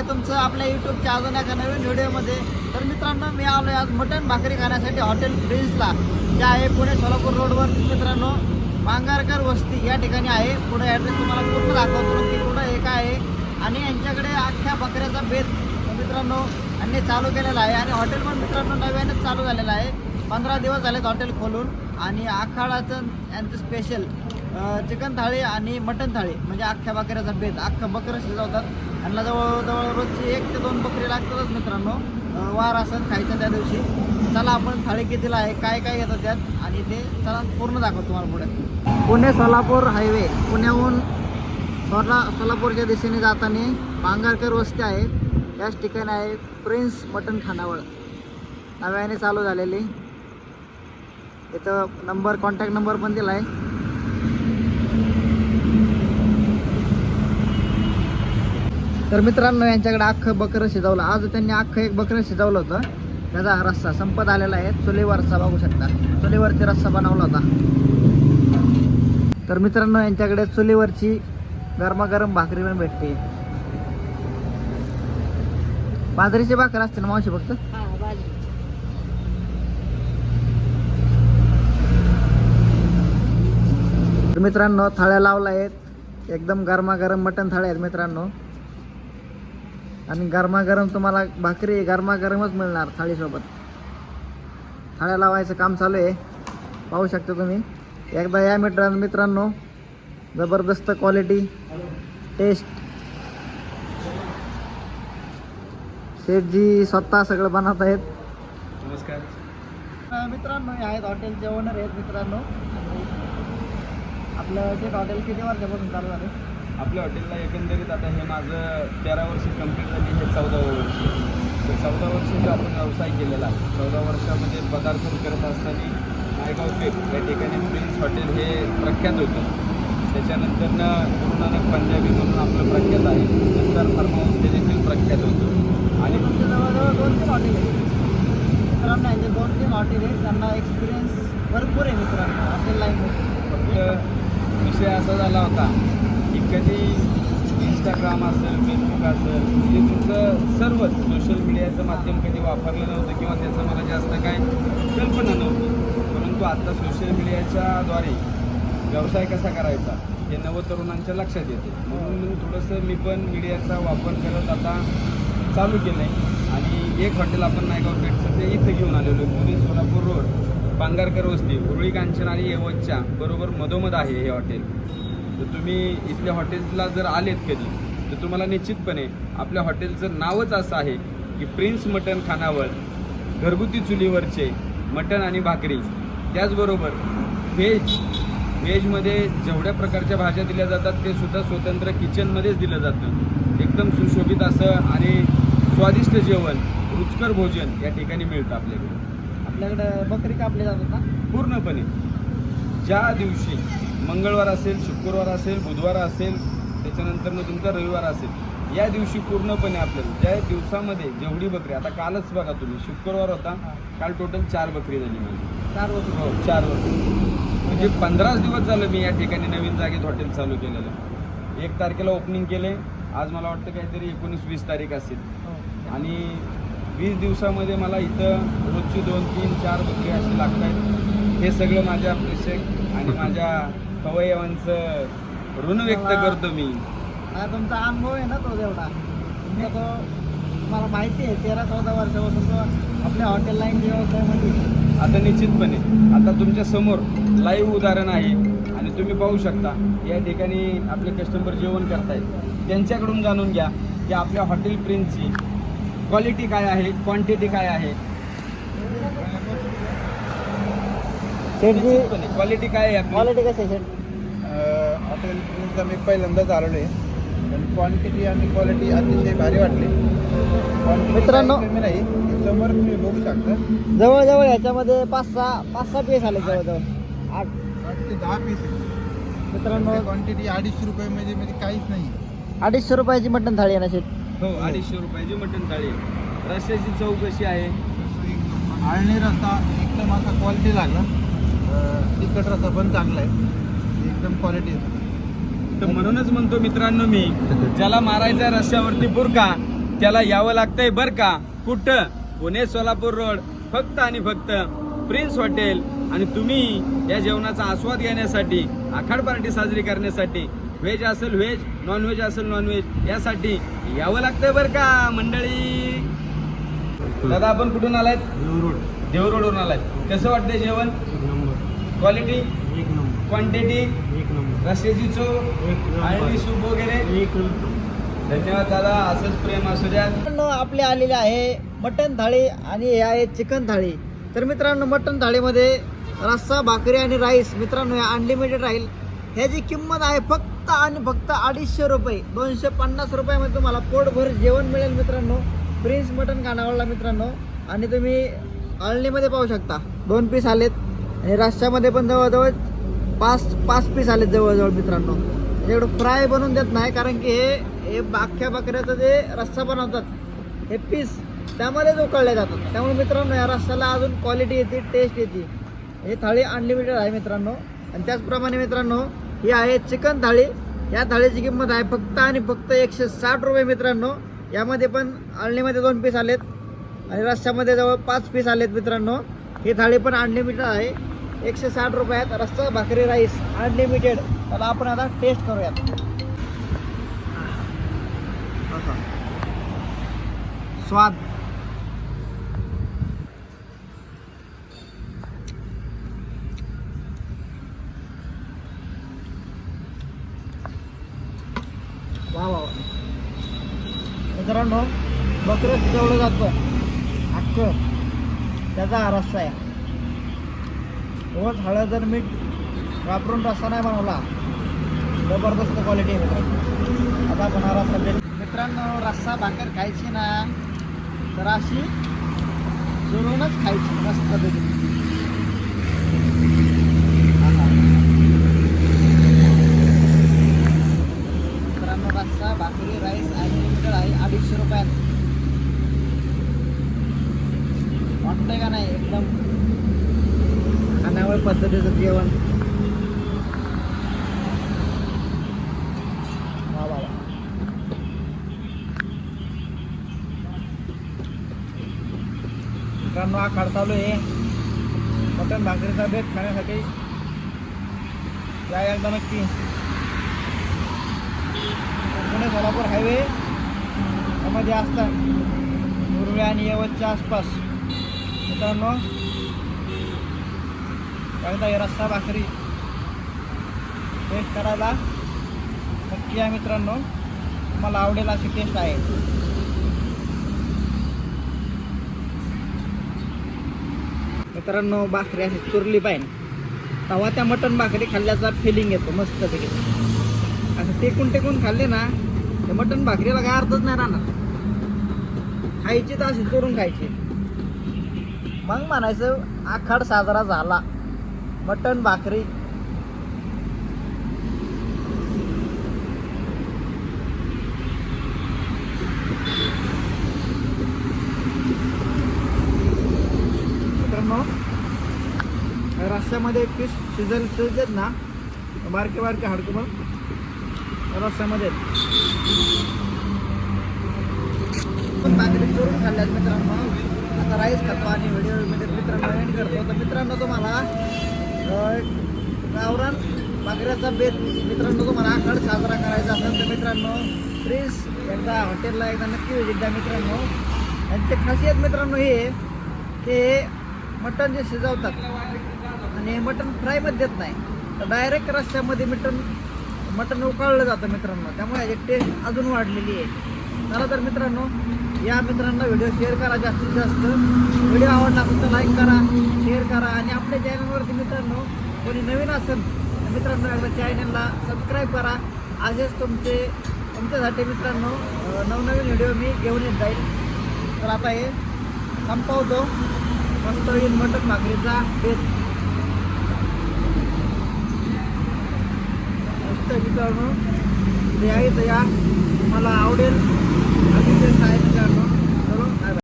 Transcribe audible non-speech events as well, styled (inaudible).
आहे तुमचं आपल्या युट्यूबच्या अजून एका नवीन व्हिडिओमध्ये. तर मित्रांनो मी आलो आज मटण भाकरी खाण्यासाठी हॉटेल प्रिन्सला जे आहे पुणे सोलापूर रोडवर. मित्रांनो मांगारकर वस्ती या ठिकाणी आहे. पुढे ॲड्रेस तुम्हाला पूर्ण दाखवतो. की कुठं एक आहे? आणि यांच्याकडे अख्ख्या बकऱ्याचा बेत. मित्रांनो यांनी चालू केलेला आहे. आणि हॉटेल पण मित्रांनो नव्यानेच चालू झालेलं आहे. पंधरा दिवस झालेत हॉटेल खोलून. आणि आखाडाचं यांचं स्पेशल चिकन थाळी आणि मटन थाळी म्हणजे अख्ख्या बकऱ्याचा बेत अख्खं बकरं शिजवतात. आणि जवळजवळ रोजची एक ते दोन बकरी लागतातच मित्रांनो. वार असं खायचं त्या दिवशी. चला आपण थाळी कितीला आहे काय काय येतं त्यात? आणि ते चला पूर्ण दाखवतो तुम्हाला पुढे. पुणे सोलापूर हायवे. पुण्याहून सोला सोलापूरच्या दिशेने जाताना पांगारकर वस्ती आहे. याच ठिकाणी आहे प्रिन्स मटन खानावळ. नव्याने चालू झालेली. इथं नंबर कॉन्टॅक्ट नंबर पण दिला आहे तर मित्रांनो यांच्याकडे अख्खं बकरं शिजवलं. आज त्यांनी अख्खं एक बकरं शिजवलं होतं. त्याचा रस्सा संपत आलेला आहे. चुलीवरचा बघू शकता. चुलीवरती रस्सा बनवला होता. तर मित्रांनो यांच्याकडे चुलीवरची गरमागरम भाकरी पण भेटते. बाजरीची भाकर असते ना मावशी फक्त? मित्रांनो थाळ्या लावल्या आहेत. एकदम गरमागरम मटण थाळ्या आहेत मित्रांनो. आणि गरमागरम तुम्हाला भाकरी गरमागरमच मिळणार थाळीसोबत. थाळ्या लावायचं काम चालू आहे. पाहू शकता तुम्ही. एकदा या मित्र मित्रांनो जबरदस्त क्वालिटी टेस्ट शेठजी स्वतः सगळं बनवत आहेत. नमस्कार. मित्रांनो हे आहेत हॉटेलचे ओनर आहेत मित्रांनो. आपलं शेठ हॉटेल किती वर्षापासून चालू झालं आपल्या हॉटेलला एकंदरीत आता हे माझं तेरा वर्ष कंप्लीट म्हणजे झाली हे चौदावं वर्ष. तर चौदा वर्षाचा आपण व्यवसाय केलेला आहे चौदा वर्षामध्ये म्हणजे पदार्पण करत असताना नायगाव पेठ या ठिकाणी प्रिन्स हॉटेल हे प्रख्यात होतं. त्याच्यानंतरनं गुरुनानक पंजाबी म्हणून आपलं प्रख्यात आहे. नंतर फार्माहाऊस ते देखील प्रख्यात होतं. आणि तुमच्या जवळजवळ दोन तीन हॉटेल आहेत मित्रांनो यांचे दोन तीन हॉटेल आहेत त्यांना एक्सपिरियन्स भरपूर आहे मित्रांनो हॉटेल लाईफ फक्त विषय असा झाला होता की कधी इंस्टाग्राम असेल फेसबुक असेल म्हणजे तुमचं सर्वच सोशल मीडियाचं माध्यम कधी वापरलं नव्हतं किंवा त्याचं मला जास्त काय कल्पना नव्हती. परंतु आता सोशल मीडियाच्याद्वारे व्यवसाय कसा करायचा हे नवतरुणांच्या लक्षात येते. म्हणून थोडंसं मी पण मीडियाचा वापर करत आता चालू केलं आहे आणि एक हॉटेल आपण नायगाव पेठ सध्या इथं घेऊन आलेलो आहे पुणे सोलापूर रोड. पांगारकर वस्ती उरुळी कांचन आणि येवतच्या बरोबर मधोमध आहे हे हॉटेल. तर तुम्ही इथल्या हॉटेलला जर आलेत कधी तर तुम्हाला निश्चितपणे आपल्या हॉटेलचं नावच असं आहे की प्रिन्स मटन खानावळ घरगुती चुलीवरचे मटण आणि भाकरी. त्याचबरोबर व्हेज व्हेजमध्ये जेवढ्या प्रकारच्या भाज्या दिल्या जातात ते सुद्धा स्वतंत्र किचनमध्येच दिलं जातं. एकदम सुशोभित असं आणि स्वादिष्ट जेवण रुचकर भोजन या ठिकाणी मिळतं आपल्याकडे. आपल्याकडे बकरी कापली जातात ना? पूर्णपणे. ज्या दिवशी मंगळवार असेल शुक्रवार असेल बुधवार असेल त्याच्यानंतर तुमचा रविवार असेल या दिवशी पूर्णपणे आपल्याला ज्या दिवसामध्ये जेवढी बकरी आता कालच बघा तुम्ही शुक्रवार होता काल टोटल चार बकरी झाली माझी. चार वर्ष हो चार बकरी. म्हणजे पंधराच दिवस झालं मी या ठिकाणी नवीन जागेत हॉटेल चालू केलेलं. एक तारखेला ओपनिंग केले. आज मला वाटतं काहीतरी एकोणीस वीस तारीख असेल. हो. आणि वीस दिवसामध्ये मला इथं रोजची दोन तीन चार बकरी अशी लागत आहेत हे सगळं माझ्या प्रेक्षक आणि माझ्या (laughs) खवय्यावांचं ऋण व्यक्त करतो मी. हा तुमचा अनुभव आहे ना तो तेवढा. तुमचा तो मला माहिती आहे तेरा चौदा वर्षापासून तो आपल्या हॉटेल लाईन व्यवसायामध्ये आता निश्चितपणे आता तुमच्यासमोर लाईव्ह उदाहरण आहे. आणि तुम्ही पाहू शकता या ठिकाणी आपले कस्टमर जेवण करतायत. त्यांच्याकडून जाणून घ्या की आपल्या हॉटेल प्रिन्सची क्वालिटी काय आहे? क्वांटिटी काय आहे? क्वालिटी काय आहे क्वालिटी कशी आहे शेठ हॉटेल प्रिन्सला मी पहिल्यांदाच आलेलो आहे. पण क्वांटिटी आणि क्वालिटी अतिशय भारी वाटली. Quantity मित्रांनो- काही कमी नाही. समोर तुम्ही बघू शकता. जवळजवळ ह्याच्यामध्ये पाच सहा पाच सहा पीस आले जवळजवळ. आठ. आठ ते दहा पीस मित्रांनो क्वांटिटी अडीचशे रुपये म्हणजे म्हणजे काहीच नाही. अडीचशे रुपयाची मटण थाळी आहे ना शेठ हो अडीचशे रुपयाची मटण थाळी रश्याची चव कशी आहे? आळणी रस्ता एकदम असा क्वालिटी लागला अं, तिखट रस्ता पण चांगला आहे. एकदम क्वालिटी तर म्हणूनच म्हणतो मित्रांनो मी ज्याला मारायचा रश्यावरती बुरका त्याला यावं लागतंय बरं का? कुठं? पुणे सोलापूर रोड फक्त आणि फक्त प्रिन्स हॉटेल. आणि तुम्ही या जेवणाचा आस्वाद घेण्यासाठी आखाड पार्टी साजरी करण्यासाठी व्हेज असेल व्हेज नॉन व्हेज असेल नॉन व्हेज यासाठी यावं लागतंय बरं का मंडळी. दादा आपण कुठून आलायत? देव रोडवरून आलाय कसं वाटतंय जेवण? क्वालिटी एक नंबर. क्वांटिटी एक नंबर. रस्त्याची चव? आणि सूप वगैरे? एक धन्यवाद दादा. असंच प्रेम असू द्या मित्रांनो आपले आलेले आहे मटन थाळी आणि हे आहे चिकन थाळी. तर मित्रांनो मटन थाळीमध्ये रस्सा भाकरी आणि राईस मित्रांनो हे अनलिमिटेड राहील. ह्याची किंमत आहे फक्त आणि फक्त अडीचशे रुपये. दोनशे पन्नास रुपयामध्ये तुम्हाला पोटभर जेवण मिळेल मित्रांनो. प्रिन्स मटन खानावळला मित्रांनो. आणि तुम्ही अळणीमध्ये पाहू शकता. दोन पीस आलेत. आणि रस्स्यामध्ये पण जवळजवळ पाच पाच पीस आलेत जवळजवळ मित्रांनो. एवढं फ्राय बनवून देत नाही कारण की हे हे बाख्या बकऱ्याचं जे रस्सा बनवतात हे पीस त्यामध्येच उकळले जातात. त्यामुळे मित्रांनो या रस्त्याला अजून क्वालिटी येते टेस्ट येते. हे थाळी अनलिमिटेड आहे मित्रांनो. आणि त्याचप्रमाणे मित्रांनो ही आहे चिकन थाळी. या थाळीची किंमत आहे फक्त आणि फक्त एकशे साठ रुपये मित्रांनो. यामध्ये पण आळणीमध्ये दोन पीस आलेत. आणि रस्त्यामध्ये जवळ पाच पीस आलेत मित्रांनो. ही थाळी पण अनलिमिटेड आहे. एकशे साठ रुपयात रस्सा भाकरी राईस अनलिमिटेड त्याला आपण आता टेस्ट करूयात. स्वाद. वा वा मित्रांनो बकरं शिजवलं जातं अख्खं त्याचा हा रस्सा आहे. रोज हळद आणि मीठ वापरून रस्सा नाही बनवला. जबरदस्त क्वालिटी आहे मित्रांनो. आता आपण हा रस्सा मित्रांनो रस्सा भाकर खायची ना तर अशी चुरूनच खायची मस्त पद्धतीने. आहा. मित्रांनो रस्सा भाकरी राईस अनलिमिटेड आहे अडीचशे रुपयात वाटतंय का नाही एकदम? खाण्यावर पद्धतीचं जेवण. वा वा मित्रांनो हा खाड चालू आहे. मटन भाकरीचा बेत खाण्यासाठी. या एकदा नक्की. पुणे सोलापूर हायवे. मध्ये असतात. मुरळे आणि यवतच्या आसपास. मित्रांनो. एकदा हे रस्सा भाकरी. टेस्ट करायला नक्की आहे मित्रांनो. तुम्हाला आवडेल अशी टेस्ट आहे. मित्रांनो भाकरी अशी चुरली पाहिजे. तेव्हा त्या मटण भाकरी खाल्ल्याचा फिलिंग येतो मस्त पैकी असं टेकून टेकून खाल्ले ना ते मटण भाकरीला काय अर्थच नाही राहणार. खायची तर अशी चोरून खायची. मग म्हणायचं आखाड साजरा झाला. मटण भाकरी. रस्त्यामध्ये या पीस शिजल शिजत ना बारके बारके हाडकं पण. रस्त्यामध्ये पण भाकरी चोरून खाल्ल्यात मित्रांनो. आता राईस खातो आणि व्हिडिओ म्हणजे मित्रांनो एंड करतो. तर मित्रांनो तुम्हाला गावरण गावरान बेत मित्रांनो तुम्हाला आखाड साजरा करायचा असेल तर मित्रांनो प्लीज एकदा हॉटेलला एकदा नक्की व्हिजिट द्या मित्रांनो. यांची खासियत मित्रांनो हे ते मटण जे शिजवतात आणि मटण फ्रायमध्ये देत नाही. तर डायरेक्ट रस्त्यामध्ये मटण मटण उकळलं जातं मित्रांनो. त्यामुळे याची टेस्ट अजून वाढलेली आहे. चला तर मित्रांनो या मित्रांना व्हिडिओ शेअर करा जास्तीत जास्त. व्हिडिओ आवडला असेल तर लाईक करा शेअर करा आणि आपल्या चॅनलवरती मित्रांनो कोणी नवीन असेल मित्रांनो एकदा चॅनलला सबस्क्राईब करा. असेच तुमचे तुमच्यासाठी मित्रांनो नवनवीन व्हिडिओ मी घेऊन येत जाईल. तर आता हे संपवतो. मस्त येईल मटन भाकरीचा बेत मस्त मित्रांनो या इथं या तुम्हाला आवडेल.